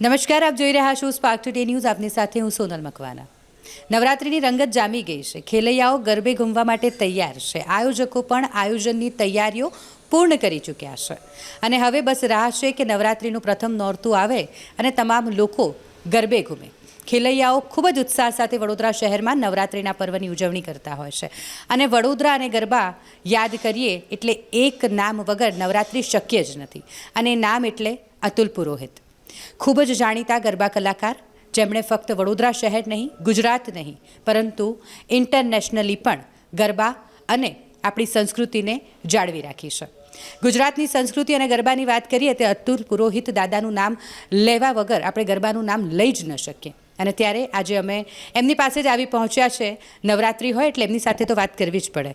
નમસ્કાર, આપ જોઈ રહ્યા છો સ્પાર્ક ટુડે ન્યૂઝ આપની સાથે હું સોનલ મકવાના નવરાત્રિની રંગત જામી ગઈ છે. ખેલૈયાઓ ગરબે ઘૂમવા માટે તૈયાર છે. આયોજકો પણ આયોજનની તૈયારીઓ પૂર્ણ કરી ચૂક્યા છે. અને હવે બસ રાહ છે કે નવરાત્રિનું પ્રથમ નોરતું આવે અને તમામ લોકો ગરબે ઘૂમે. ખેલૈયાઓ ખૂબ જ ઉત્સાહ સાથે વડોદરા શહેરમાં નવરાત્રિના પર્વની ઉજવણી કરતા હોય છે. અને વડોદરા અને ગરબા યાદ કરીએ એટલે એક નામ વગર નવરાત્રિ શક્ય જ નથી. અને નામ એટલે અતુલ પુરોહિત. ખૂબ જ જાણીતા ગરબા કલાકાર. જેમણે ફક્ત વડોદરા શહેર નહીં, ગુજરાત નહીં, પરંતુ ઇન્ટરનેશનલી પણ ગરબા અને આપણી સંસ્કૃતિને જાળવી રાખી છે. ગુજરાતની સંસ્કૃતિ અને ગરબાની વાત કરીએ તે અતુલ પુરોહિત દાદાનું નામ લેવા વગર આપણે ગરબાનું નામ લઈ જ ન શકીએ. અને ત્યારે આજે અમે એમની પાસે જ આવી પહોંચ્યા છે. નવરાત્રિ હોય એટલે એમની સાથે તો વાત કરવી જ પડે.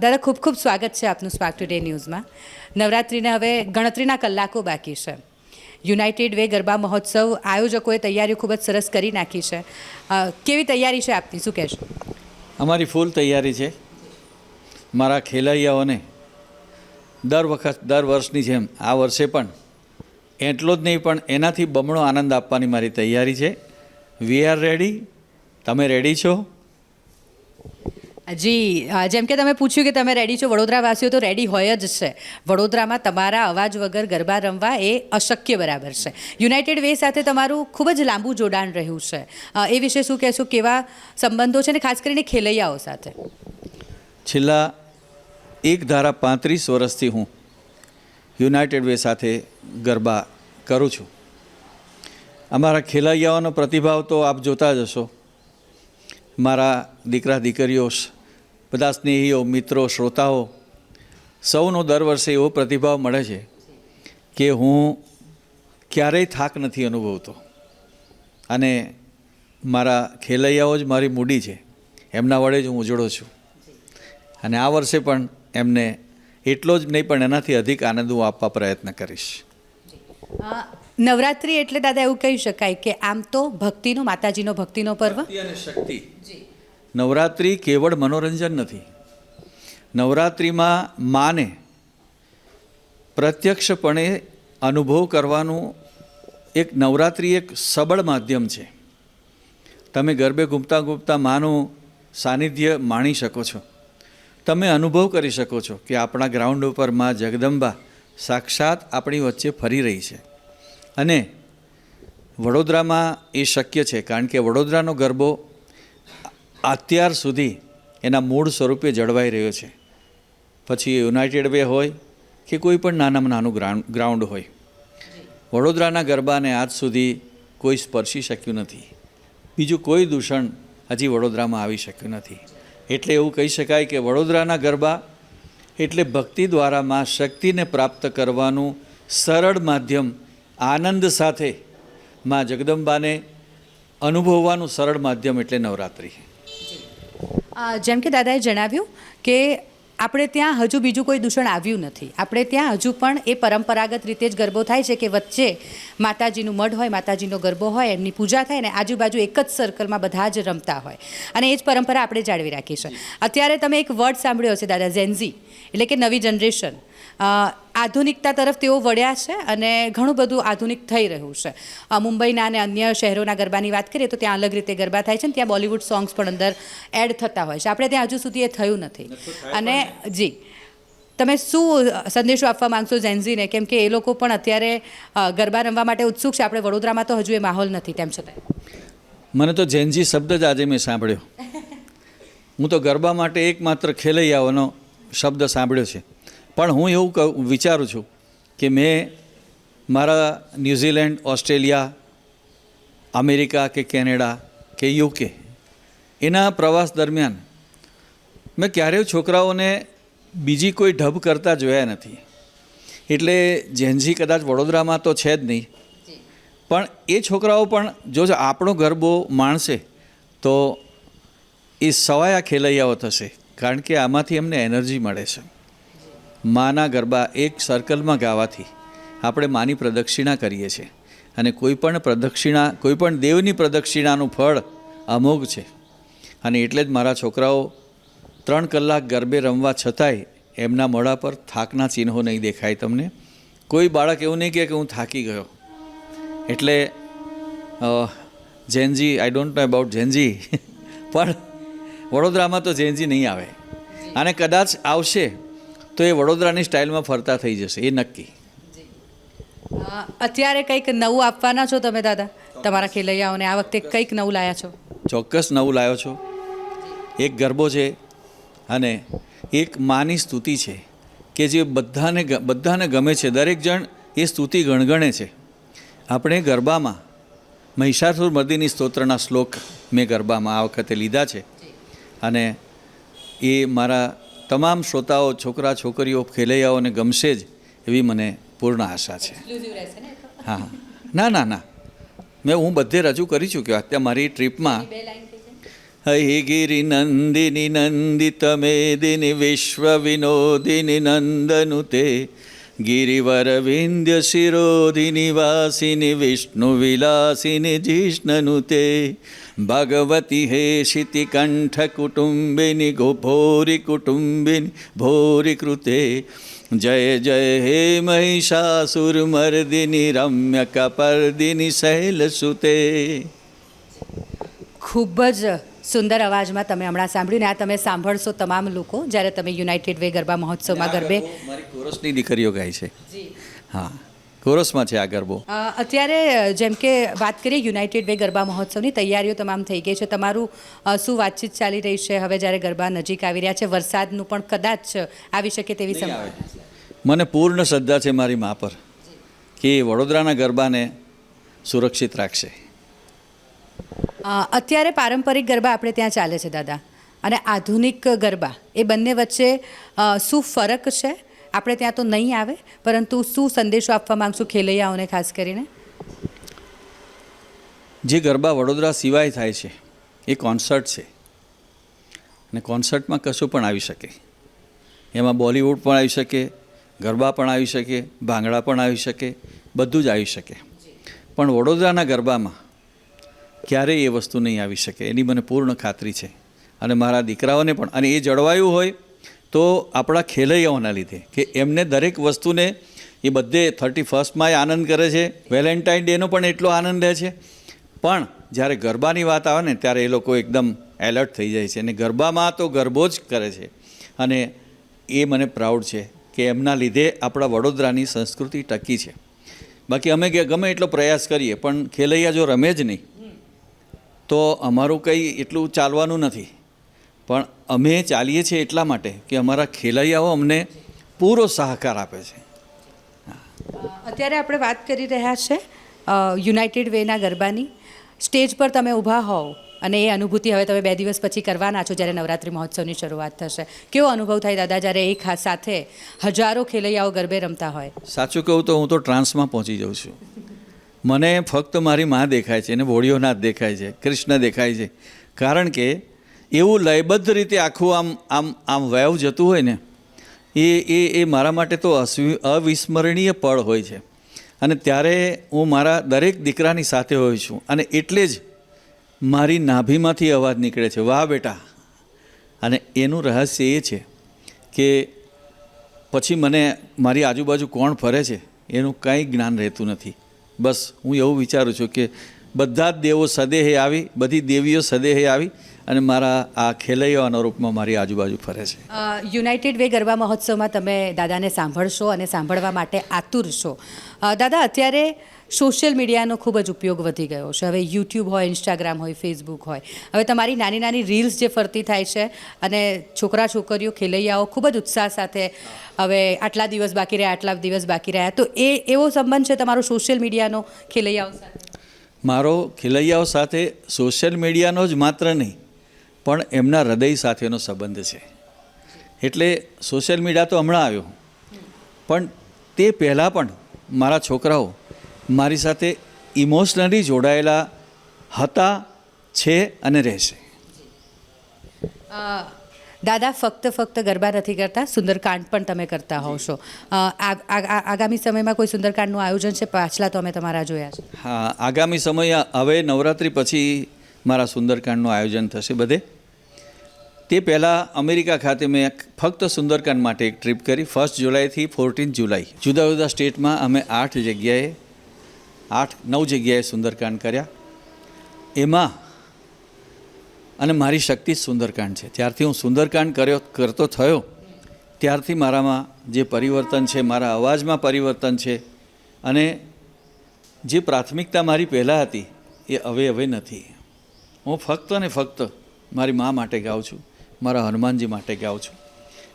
દાદા, ખૂબ ખૂબ સ્વાગત છે આપનું સ્પાર્ક ટુડે ન્યૂઝમાં. નવરાત્રિને હવે ગણતરીના કલાકો બાકી છે. યુનાઇટેડ વે ગરબા મહોત્સવ આયોજકોએ તૈયારીઓ ખૂબ જ સરસ કરી નાખી છે. કેવી તૈયારી છે આપની? શું કહેશો? અમારી ફૂલ તૈયારી છે. મારા ખેલૈયાઓને દર વખત, દર વર્ષની જેમ, આ વર્ષે પણ એટલો જ નહીં, પણ એનાથી બમણો આનંદ આપવાની મારી તૈયારી છે. We are ready. તમે રેડી છો? જી જેમ કે તમે પૂછ્યું કે તમે રેડી છો વડોદરાવાસીઓ, તો રેડી હોય જ છે. વડોદરામાં તમારા અવાજ વગર ગરબા રમવા એ અશક્ય બરાબર છે. યુનાઇટેડ વે સાથે તમારું ખૂબ જ લાંબુ જોડાણ રહ્યું છે. એ વિશે શું કહેશો? કેવા સંબંધો છે ને ખાસ કરીને ખેલૈયાઓ સાથે? છેલ્લા એક ધારા પાંત્રીસ વર્ષથી હું યુનાઇટેડ વે સાથે ગરબા કરું છું. અમારા ખેલૈયાઓનો પ્રતિભાવ તો આપ જોતા જ હશો. મારા દીકરા દીકરીઓ, બધા સ્નેહીઓ, મિત્રો, શ્રોતાઓ, સૌનો દર વર્ષે એવો પ્રતિભાવ મળે છે કે હું ક્યારેય થાક નથી અનુભવતો. અને મારા ખેલૈયાઓ જ મારી મૂડી છે. એમના વડે જ હું ઉજળો છું. અને આ વર્ષે પણ એમને એટલો જ નહીં પણ એનાથી અધિક આનંદ હું આપવા પ્રયત્ન કરીશ. નવરાત્રિ એટલે દાદા એવું કહી શકાય કે આમ તો ભક્તિનો માતાજીનો ભક્તિનો પર્વ. અને શક્તિ. નવરાત્રિ કેવળ મનોરંજન નથી. નવરાત્રિમાં માને પ્રત્યક્ષપણે અનુભવ કરવાનું એક નવરાત્રિ એક સબળ માધ્યમ છે. તમે ગરબે ઘૂમતા ઘૂમતા માનું સાનિધ્ય માણી શકો છો. તમે અનુભવ કરી શકો છો કે આપણા ગ્રાઉન્ડ ઉપરમાં જગદંબા સાક્ષાત આપણી વચ્ચે ફરી રહી છે. અને વડોદરામાં એ શક્ય છે, કારણ કે વડોદરાનો ગરબો અત્યાર સુધી એના મૂળ સ્વરૂપે જળવાઈ રહ્યો છે. પછી યુનાઇટેડ વે હોય કે કોઈ પણ નાનામાં નાનું ગ્રાઉન્ડ હોય. વડોદરાના ગરબાને આજ સુધી કોઈ સ્પર્શી શક્યું નથી. બીજું કોઈ દૂષણ હજી વડોદરામાં આવી શક્યું નથી. એટલે એવું કહી શકાય કે વડોદરાના ગરબા એટલે ભક્તિ દ્વારા માં શક્તિને પ્રાપ્ત કરવાનું સરળ માધ્યમ આનંદ સાથે માં જગદંબાને અનુભવવાનું સરળ માધ્યમ એટલે નવરાત્રિ. જેમ કે દાદાએ જણાવ્યું કે આપણે ત્યાં હજુ બીજું કોઈ દૂષણ આવ્યું નથી. આપણે ત્યાં હજુ પણ એ પરંપરાગત રીતે જ ગરબો થાય છે કે વચ્ચે માતાજીનું મઢ હોય, માતાજીનો ગરબો હોય, એમની પૂજા થાય ને આજુબાજુ એક જ સર્કલમાં બધા જ રમતા હોય. અને એ જ પરંપરા આપણે જાળવી રાખી છે અત્યારે તમે એક વર્ડ સાંભળ્યો હશે દાદા ઝેન્ઝી એટલે કે નવી જનરેશન. આધુનિકતા તરફ તેઓ વળ્યા છે અને ઘણું બધું આધુનિક થઈ રહ્યું છે. મુંબઈના અને અન્ય શહેરોના ગરબાની વાત કરીએ તો ત્યાં અલગ રીતે ગરબા થાય છે ને ત્યાં બોલિવૂડ સોંગ્સ પણ અંદર એડ થતા હોય છે. આપણે ત્યાં હજુ સુધી એ થયું નથી. અને જી. તમે શું સંદેશો આપવા માંગશો જેન્ઝીને કેમ કે એ લોકો પણ અત્યારે ગરબા રમવા માટે ઉત્સુક છે. આપણે વડોદરામાં તો હજુ એ માહોલ નથી તેમ છતાં. મને તો જેન્ઝી શબ્દ જ આજે મેં સાંભળ્યો. હું તો ગરબા માટે એકમાત્ર ખેલૈયાઓનો શબ્દ સાંભળ્યો છે. પણ હું એવું કહું વિચારું છું કે મેં મારા ન્યૂઝીલેન્ડ ઓસ્ટ્રેલિયા અમેરિકા કે કેનેડા કે યુકે એના પ્રવાસ દરમિયાન મેં ક્યારેય છોકરાઓને બીજી કોઈ ઢબ કરતા જોયા નથી. એટલે જેન્ઝી કદાચ વડોદરામાં તો છે જ નહીં. પણ એ છોકરાઓ પણ જો આપણો ગરબો માણશે તો એ સવાયા ખેલૈયાઓ થશે. કારણ કે આમાંથી એમને એનર્જી મળે છે. માના ગરબા એક સર્કલમાં ગાવાથી આપણે માની પ્રદક્ષિણા કરીએ છીએ. અને કોઈ પણ પ્રદક્ષિણા, કોઈ પણ દેવની પ્રદક્ષિણાનું ફળ અમોઘ છે. અને એટલે જ મારા છોકરાઓ ત્રણ કલાક ગરબે રમવા છતાંય એમના મોઢા પર થાકના ચિહ્નો નહીં દેખાય તમને. કોઈ બાળક એવું નહીં કહે કે હું થાકી ગયો. એટલે Gen Z I don't know about Gen Z પણ વડોદરામાં તો જૈનજી નહીં આવે. અને કદાચ આવશે તો એ વડોદરાની સ્ટાઇલમાં ફરતા થઈ જશે એ નક્કી. અત્યારે કંઈક નવું આપવાના છો તમે દાદા? તમારા ખેલૈયાઓને આ વખતે કંઈક નવું લાયા છો? ચોક્કસ નવું લાવ્યો છો. એક ગરબો છે અને એક માની સ્તુતિ છે કે જે બધાને બધાને ગમે છે. દરેક જણ એ સ્તુતિ ગણગણે છે. આપણે ગરબામાં મહિષાસુર મર્દિની સ્તોત્રના શ્લોક મેં ગરબામાં આ વખતે લીધા છે. અને એ મારા તમામ શ્રોતાઓ છોકરા છોકરીઓ ખેલૈયાઓને ગમશે જ એવી મને પૂર્ણ આશા છે. હા ના ના ના. મેં હું બધે રજૂ કરી ચૂક્યો અત્યારે મારી ટ્રીપમાં હૈ ગિરિ નંદિની નંદિત મેદિની વિશ્વ વિનોદિની નંદનુ તે. ગિરિવર વિંધ્ય શિરોધિની વાસિની વિષ્ણુ વિલાસિની જિષ્ણનુ તે. ભગવતી હે શિતિ કંઠ કુટુંબિની ભોરી કુટુંબિની ભોરી કૃતે જય જય હે મહિષાસુર મર્દિની રમ્ય કપર્દિની શૈલસુતે ખૂબ જ સુંદર અવાજમાં તમે હમણાં સાંભળ્યું ને આ તમે સાંભળશો તમામ લોકો જ્યારે તમે યુનાઇટેડ વે ગરબા મહોત્સવમાં ગરબે મારી કોરસની દીકરીઓ ગાય છે. હા. કોરસમાં છે આ ગરબો? અત્યારે જેમ કે વાત કરીએ યુનાઇટેડ વે ગરબા મહોત્સવની તૈયારીઓ તમામ થઈ ગઈ છે. તમારું શું વાતચીત ચાલી રહી છે? હવે જ્યારે ગરબા નજીક આવી રહ્યા છે વરસાદનું પણ કદાચ આવી શકે તેવી સંભાવના. મને પૂર્ણ શ્રદ્ધા છે મારી મા પર કે વડોદરાના ગરબાને સુરક્ષિત રાખશે. અત્યારે પારંપરિક ગરબા આપણે ત્યાં ચાલે છે દાદા. અને આધુનિક ગરબા એ બંને વચ્ચે શું ફરક છે? આપણે ત્યાં તો નહીં આવે, પરંતુ શું સંદેશો આપવા માગશું ખેલૈયાઓને ખાસ કરીને? જે ગરબા વડોદરા સિવાય થાય છે, એ કોન્સર્ટ છે. અને કોન્સર્ટમાં કશું પણ આવી શકે. એમાં બોલિવૂડ પણ આવી શકે, ગરબા પણ આવી શકે, ભાંગડા પણ આવી શકે, બધું જ આવી શકે. પણ વડોદરાના ગરબામાં ક્યારેય એ વસ્તુ નહીં આવી શકે. એની મને પૂર્ણ ખાતરી છે. અને મારા દીકરાઓને પણ, અને એ જળવાયું હોય તો આપણા ખેલૈયાઓના લીધે કે એમને દરેક વસ્તુને એ બધે થર્ટી ફર્સ્ટમાં આનંદ કરે છે. વેલેન્ટાઇન ડેનો પણ એટલો આનંદ લે છે. પણ જ્યારે ગરબાની વાત આવે ને ત્યારે એ લોકો એકદમ એલર્ટ થઈ જાય છે અને ગરબામાં તો ગરબો જ કરે છે. અને એ મને પ્રાઉડ છે કે એમના લીધે આપણા વડોદરાની સંસ્કૃતિ ટકી છે. બાકી અમે ગમે એટલો પ્રયાસ કરીએ, પણ ખેલૈયા જો રમે જ નહીં, તો અમારું કંઈ એટલું ચાલવાનું નથી. પણ અમે ચાલીએ છીએ એટલા માટે કે અમારા ખેલૈયાઓ અમને પૂરો સહકાર આપે છે. અત્યારે આપણે વાત કરી રહ્યા છે યુનાઇટેડ વેના ગરબાની. સ્ટેજ પર તમે ઊભા હોવ અને એ અનુભૂતિ હવે તમે બે દિવસ પછી કરવાના છો જ્યારે નવરાત્રિ મહોત્સવની શરૂઆત થશે. કેવો અનુભવ થાય દાદા જ્યારે એક સાથે હજારો ખેલૈયાઓ ગરબે રમતા હોય? સાચું કહું તો હું તો ટ્રાન્સમાં પહોંચી જાઉં છું. મને ફક્ત મારી માં દેખાય છે અને ભોળિયોનાથ દેખાય છે કૃષ્ણ દેખાય છે. કારણ કે એવું લયબદ્ધ રીતે આખું આમ આમ આમ વહેવ જતું હોય ને, એ એ એ મારા માટે તો અવિસ્મરણીય પળ હોય છે. અને ત્યારે હું મારા દરેક દીકરાની સાથે હોઉં છું. અને એટલે જ મારી નાભીમાંથી અવાજ નીકળે છે, વાહ બેટા. અને એનું રહસ્ય એ છે કે પછી મને મારી આજુબાજુ કોણ ફરે છે, એનું કાંઈ જ્ઞાન રહેતું નથી. બસ, હું એવું વિચારું છું કે બધા જ દેવો સદેહે આવી, બધી દેવીઓ સદેહે આવી અને મારા આ ખેલૈયાઓના રૂપમાં મારી આજુબાજુ ફરે છે. યુનાઇટેડ વે ગરબા મહોત્સવમાં તમે દાદાને સાંભળશો અને સાંભળવા માટે આતુર છો. દાદા અત્યારે સોશિયલ મીડિયાનો ખૂબ જ ઉપયોગ વધી ગયો છે. હવે યુટ્યુબ હોય ઇન્સ્ટાગ્રામ હોય ફેસબુક હોય. હવે તમારી નાની નાની રીલ્સ જે ફરતી થાય છે અને છોકરા છોકરીઓ ખેલૈયાઓ ખૂબ જ ઉત્સાહ સાથે હવે આટલા દિવસ બાકી રહ્યા આટલા દિવસ બાકી રહ્યા. તો એ એવો સંબંધ છે તમારો સોશિયલ મીડિયાનો ખેલૈયાઓ સાથે? મારો ખેલૈયાઓ સાથે સોશિયલ મીડિયાનો જ માત્ર નહીં પણ એમના હૃદય સાથેનો સંબંધ છે. એટલે સોશિયલ મીડિયા તો હમણાં આવ્યો. પણ તે પહેલાં પણ મારા છોકરાઓ મારી સાથે ઇમોશનલી જોડાયેલા હતા છે અને રહેશે. દાદા ફક્ત ફક્ત ગરબા નથી કરતા સુંદરકાંડ પણ તમે કરતા હોવ છો. આ- આ- આ- આગામી સમયમાં કોઈ સુંદરકાંડનું આયોજન છે? પાછલા તો અમે તમારા જોયા છે. હા આગામી સમય હવે નવરાત્રિ પછી મારા સુંદરકાંડનું આયોજન થશે બધે. તે પહેલાં અમેરિકા ખાતે મેં ફક્ત સુંદરકાંડ માટે એક ટ્રીપ કરી. ફર્સ્ટ જુલાઈથી ફોર્ટીન જુલાઈ. જુદા જુદા સ્ટેટમાં અમે આઠ જગ્યાએ, આઠ, નવ જગ્યાએ સુંદરકાંડ કર્યા. એમાં અને મારી શક્તિ સુંદરકાંડ છે. ત્યારથી હું સુંદરકાંડ કર્યો, કરતો થયો. ત્યારથી મારામાં જે પરિવર્તન છે, મારા અવાજમાં પરિવર્તન છે અને જે પ્રાથમિકતા મારી પહેલાં હતી એ હવે હવે નથી. હું ફક્ત ને ફક્ત મારી મા માટે ગાઉં છું. મારા હનુમાનજી માટે ગાઉં છું.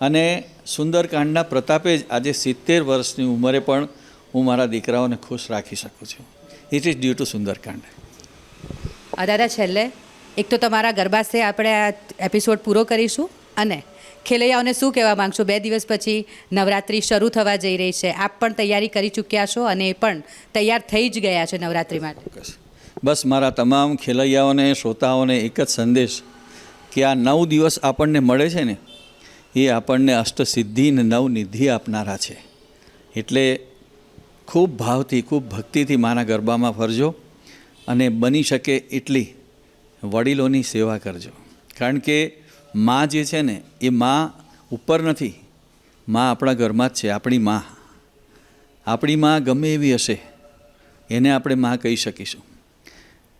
અને સુંદરકાંડના પ્રતાપે જ આજે સિત્તેર વર્ષની ઉંમરે પણ હું મારા દીકરાઓને ખુશ રાખી શકું છું. It is due to Sundarkand. આ દાદા છેલ્લે એક તો તમારા ગરબા સે આપણે આ એપિસોડ પૂરો કરીશું અને ખેલૈયાઓને શું કહેવા માગશો? બે દિવસ પછી નવરાત્રિ શરૂ થવા જઈ રહી છે. આપ પણ તૈયારી કરી ચૂક્યા છો અને એ પણ તૈયાર થઈ જ ગયા છે નવરાત્રિ માટે. બસ મારા તમામ ખેલૈયાઓને શ્રોતાઓને એક જ સંદેશ કે આ નવ દિવસ આપણને મળે છે ને, એ આપણને અષ્ટસિદ્ધિ ને નવનિધિ આપનારા છે. એટલે ખૂબ ભાવથી, ખૂબ ભક્તિથી માના ગરબામાં ફરજો અને બની શકે એટલી વડીલોની સેવા કરજો. કારણ કે મા જે છે ને, એ મા ઉપર નથી. મા આપણા ઘરમાં જ છે, આપણી મા. આપણી મા ગમે એવી હશે, એને આપણે મા કહી શકીશું.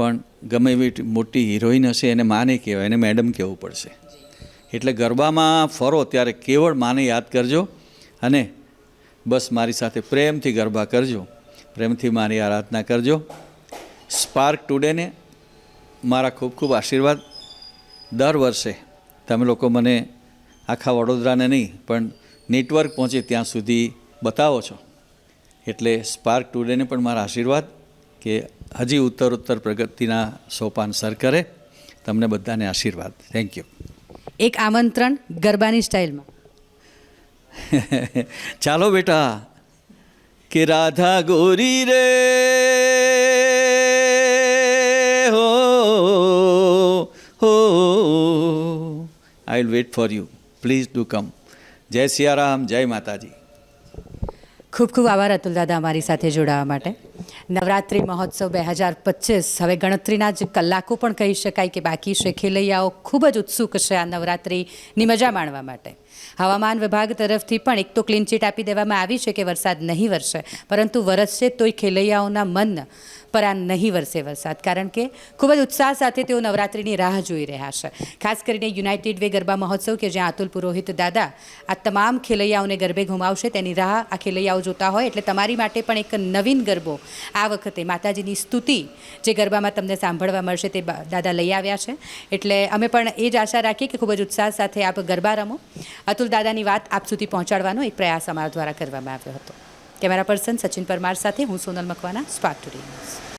પણ ગમે એવી મોટી હિરોઈન હશે એને માને કહેવાય, એને મેડમ કહેવું પડશે. એટલે ગરબામાં ફરો ત્યારે કેવળ માને યાદ કરજો અને બસ મારી સાથે પ્રેમથી ગરબા કરજો. પ્રેમથી મારી આરાધના કરજો. સ્પાર્ક ટુડેને મારા ખૂબ ખૂબ આશીર્વાદ. દર વર્ષે તમે લોકો મને આખા વડોદરાને નહીં, પણ નેટવર્ક પહોંચે ત્યાં સુધી બતાવો છો. એટલે સ્પાર્ક ટુડેને પણ મારા આશીર્વાદ. કે હજી ઉત્તર ઉત્તર પ્રગતિના સોપાન સર કરે. તમને બધાને આશીર્વાદ. થેન્ક યુ એક આમંત્રણ ગરબાની સ્ટાઇલમાં. ચાલો બેટા. કે રાધા ગોરી રે. હો હો. I will wait for you please do come જય સિયારામ જય માતાજી. ખૂબ ખૂબ આભાર અતુલ દાદા અમારી સાથે જોડાવા માટે. નવરાત્રિ મહોત્સવ બે હજાર પચીસ. હવે ગણતરીના જ કલાકો પણ કહી શકાય કે બાકી છે. ખેલૈયાઓ ખૂબ જ ઉત્સુક છે આ નવરાત્રિની મજા માણવા માટે. હવામાન વિભાગ તરફથી પણ એક તો ક્લીન ચીટ આપી દેવામાં આવી છે કે વરસાદ નહીં વરસે, પરંતુ વરસશે તોય ખેલૈયાઓના મન પર આ નહીં વરસે વરસાદ, કારણ કે ખૂબ જ ઉત્સાહ સાથે તેઓ નવરાત્રિની રાહ જોઈ રહ્યા છે. ખાસ કરીને યુનાઇટેડ વે ગરબા મહોત્સવ કે જ્યાં અતુલ પુરોહિત દાદા આ તમામ ખેલૈયાઓને ગરબે ઘુમાવશે, તેની રાહ આ ખેલૈયાઓ જોતા હોય, એટલે તમારી માટે પણ એક નવીન ગરબો આ વખતે માતાજીની સ્તુતિ જે ગરબામાં તમને સાંભળવા મળશે તે દાદા લઈ આવ્યા છે. એટલે અમે પણ એ જ આશા રાખીએ કે ખૂબ જ ઉત્સાહ સાથે આપ ગરબા રમો. અતુલ દાદાની વાત આપ સુધી પહોંચાડવાનો એક પ્રયાસ અમારા દ્વારા કરવામાં આવ્યો હતો. કેમેરા પર્સન સચિન પરમાર સાથે હું Sonal Makwana Spark Today News.